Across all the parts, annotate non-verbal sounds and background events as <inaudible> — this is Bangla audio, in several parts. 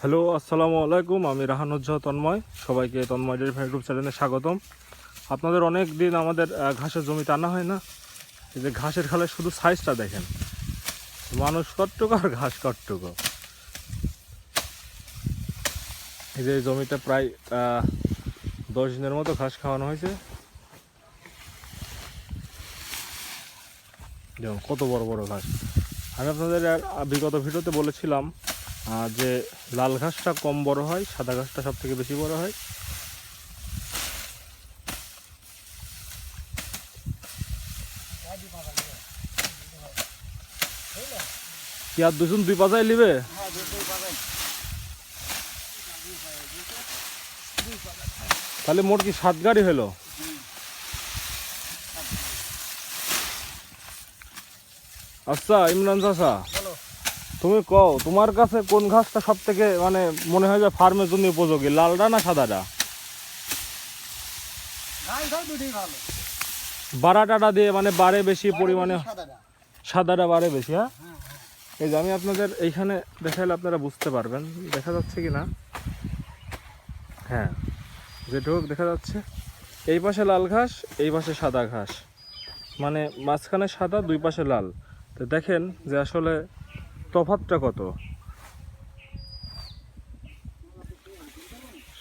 হ্যালো, আসসালামু আলাইকুম, আমি রাহানুজ্জাহ তন্ময়, সবাইকে তন্ময় ডেয়ারি ফার্ম ইউটিউব চ্যানেলে স্বাগতম। আপনাদের অনেক দিন আমাদের ঘাসের জমিতে আনা হয় না। এই যে ঘাসের খালে শুধু সাইজটা দেখেন। মানুষ কটটুকু আর ঘাস কটটুকু এই যে জমিটা প্রায় দশ দিনের মতো ঘাস খাওয়ানো হয়েছে। যেমন কত বড় বড় ঘাস। আমি আপনাদের বিগত ভিডিওতে বলেছিলাম যে লাল ঘাসটা কম বড় হয়, সাদা ঘাসটা সব থেকে বেশি বড় হয়। কি আর দুজন দুই পাজায় নিবে তাহলে মোট কি সাত গাড়ি হলো? আচ্ছা ইমরান চাষা তুমি কও তোমার কাছে কোন ঘাসটা সব থেকে মানে মনে হয় যে ফার্মের জন্য উপযোগী লালটা না সাদাটা বারাটাটা দিয়ে মানে বাড়ে বেশি পরিমাণে সাদাটা বাড়ে বেশি হ্যাঁ। এই যে আমি আপনাদের এইখানে দেখাইলে আপনারা বুঝতে পারবেন দেখা যাচ্ছে কি না? হ্যাঁ যেটুকু দেখা যাচ্ছে এই পাশে লাল ঘাস এই পাশে সাদা ঘাস। মানে মাঝখানে সাদা দুই পাশে লাল। তো দেখেন যে আসলে তফাতটা কত?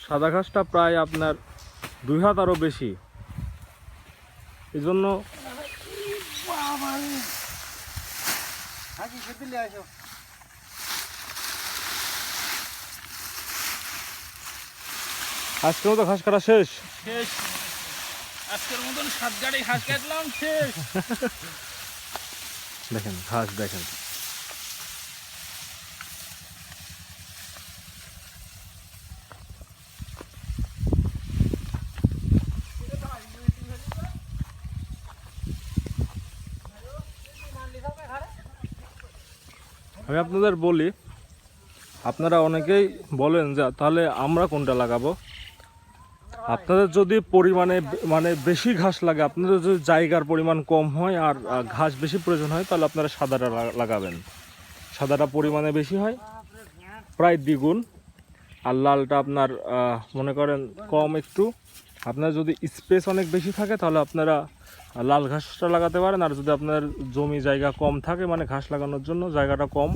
সাদা ঘাসটা প্রায় আপনার দুই হাত আরও বেশি। এই জন্য আজকেও তো ঘাস কাটা শেষ? শেষ। আজকের মতন সাত গাড়ি ঘাস কাটলাম শেষ। <laughs> দেখেন ঘাস দেখেন। আমি আপনাদের বলি, আপনারা অনেকেই বলেন যে, তাহলে আমরা কোনটা লাগাবো? আপনাদের যদি পরিমাণে মানে বেশি ঘাস লাগে, আপনাদের যদি জায়গার পরিমাণ কম হয় আর ঘাস বেশি প্রয়োজন হয়, তাহলে আপনারা সাদাটা লাগাবেন। সাদাটা পরিমাণে বেশি হয়, প্রায় দ্বিগুণ। আর লালটা আপনার মনে করেন কম একটু। আপনার যদি স্পেস অনেক বেশি থাকে, তাহলে আপনারা লাল ঘাসটা লাগাতে পারেন, আর যদি আপনার জমি জায়গা কম থাকে মানে ঘাস লাগানোর জন্য জায়গাটা কম,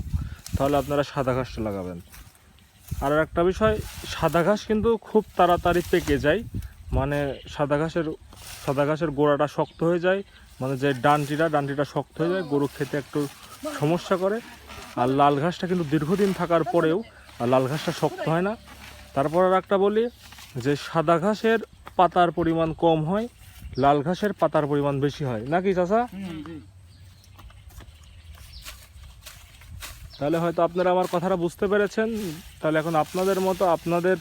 তাহলে আপনারা সাদা ঘাসটা লাগাবেন। আর একটা বিষয়, সাদা ঘাস কিন্তু খুব তাড়াতাড়ি পেকে যায় মানে সাদা ঘাসের সাদা ঘাসের গোড়াটা শক্ত হয়ে যায় মানে যে ডানটিটা ডানটিটা শক্ত হয়ে যায় গরু খেতে একটু সমস্যা করে। আর লাল ঘাসটা কিন্তু দীর্ঘদিন থাকার পরেও, আর লাল ঘাসটা শক্ত হয় না। তারপর আর একটা বলি, যে সাদা ঘাসের পাতার পরিমাণ কম হয় লাল ঘাসের পাতার পরিমাণ বেশি হয়। নাকি চাচা? তাহলে হয়তো আপনারা আমার কথাটা বুঝতে পেরেছেন। তাহলে এখন আপনাদের মতো আপনাদের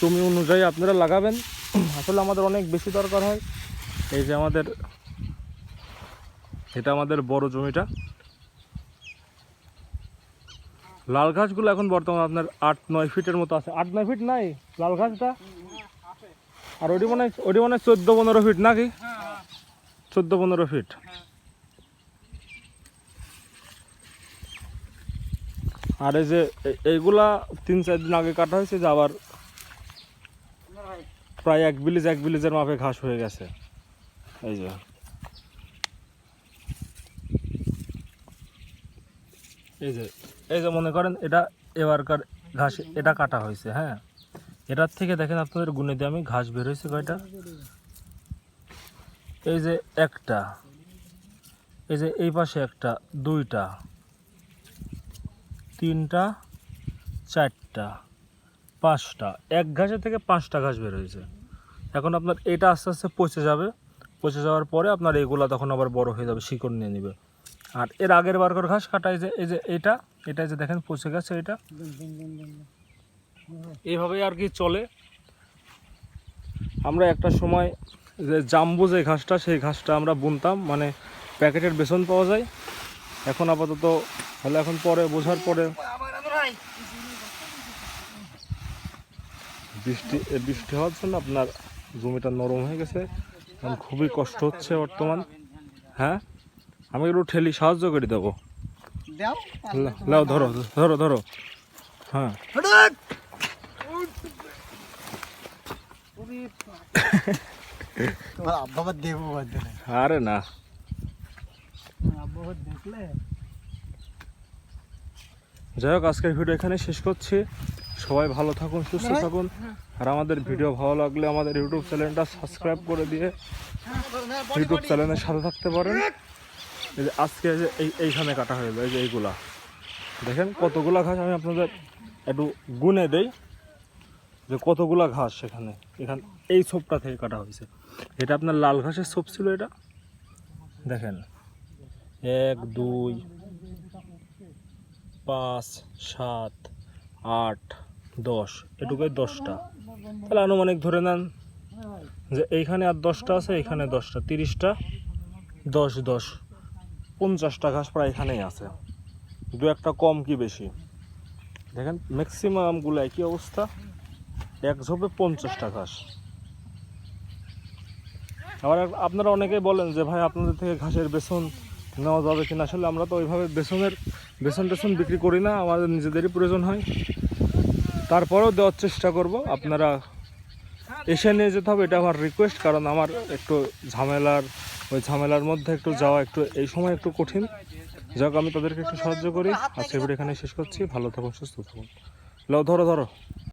জমি অনুযায়ী আপনারা লাগাবেন। আসলে আমাদের অনেক বেশি দরকার হয়। এই যে আমাদের এটা আমাদের বড় জমিটা। লাল ঘাসগুলো এখন বর্তমানে আপনার আট নয় ফিটের মতো আছে। আট নয় ফিট নাই? লাল ঘাসটা? আর ওটি মনে হয় ওটি মনে হয় চোদ্দ পনেরো ফিট নাকি? চোদ্দ পনেরো ফিট আর এই যে এইগুলা তিন চার দিন আগে কাটা হয়েছে যে আবার প্রায় এক বিলিজ এক বিলিজের মাপে ঘাস হয়ে গেছে। এই যে। এই যে এই যে মনে করেন এটা এবারকার ঘাস এটা কাটা হয়েছে হ্যাঁ। এটার থেকে দেখেন আপনাদের গুনে দিয়ে আমি ঘাস বের হয়েছে কয়টা? এই যে একটা। এই যে এই পাশে একটা, দুইটা, তিনটা, চারটা, পাঁচটা। এক ঘাসের থেকে পাঁচটা ঘাস বের হয়েছে। এখন আপনার এটা আস্তে আস্তে পচে যাবে। পচে যাওয়ার পরে আপনার এগুলা তখন আবার বড় হয়ে যাবে, শিকড় নিয়ে নেবে। আর এর আগের বারকর ঘাস কাটা, এই যে এই যে এটা এটা যে দেখেন পচে গেছে এটা। এইভাবেই আর কি চলে। আমরা একটা সময় যে জাম্বু যে ঘাসটা সেই ঘাসটা আমরা বুনতাম মানে প্যাকেটের বেসন পাওয়া যায়। এখন আপাতত হলে এখন পরে বোঝার পরে বৃষ্টি বৃষ্টি হওয়ার জন্য আপনার জমিটা নরম হয়ে গেছে। এখন খুবই কষ্ট হচ্ছে বর্তমান। হ্যাঁ? আমি একটু ঠেলি সাহায্য করে দেবো। দাও। লাও ধরো ধরো ধরো। হ্যাঁ। তোমার <laughs> দেবো আরে না। দেখলে? যাই হোক আজকের ভিডিও এখানে শেষ করছি। সবাই ভালো থাকুন সুস্থ থাকুন। আর আমাদের ভিডিও ভালো লাগলে আমাদের ইউটিউব চ্যানেলটা সাবস্ক্রাইব করে দিয়ে ইউটিউব চ্যানেলের সাথে থাকতে পারেন। এই যে আজকে যে এই এইখানে কাটা হয়ে যায় এই যে এইগুলা। দেখেন কতগুলা ঘাস আমি আপনাদের একটু গুনে দেই। যে কতগুলা ঘাস সেখানে? এখান, এই ছোপটা থেকে কাটা হয়েছে। এটা আপনার লাল ঘাসের ছোপ ছিল এটা? দেখেন। এক, দুই, পাঁচ, সাত, আট, দশ। এটুকুই দশটা। তাহলে আনুমানিক ধরে নেন যে এইখানে আর দশটা আছে, এখানে দশটা। তিরিশটা, দশ দশ। পঞ্চাশটা ঘাস প্রায় এখানেই আছে। দু একটা কম কি বেশি? দেখেন ম্যাক্সিমামগুলো একই অবস্থা? এক ঝোপে পঞ্চাশটা ঘাস। আবার আপনারা অনেকেই বলেন যে, ভাই, আপনাদের থেকে ঘাসের বেসন নেওয়া যাবে কিনা? আসলে আমরা তো ওইভাবে বেসনের বেসন টেসন বিক্রি করি না, আমাদের নিজেদেরই প্রয়োজন হয়। তারপরেও দেওয়ার চেষ্টা করব। আপনারা এসে নিয়ে যেতে হবে, এটা আমার রিকোয়েস্ট কারণ আমার একটু ঝামেলার ওই ঝামেলার মধ্যে একটু যাওয়া একটু এই সময় একটু কঠিন। যাক আমি তাদেরকে একটু সাহায্য করি। আজকের ভিডিও এখানে শেষ করছি। ভালো থাকুন, সুস্থ থাকুন। লও ধরো ধরো।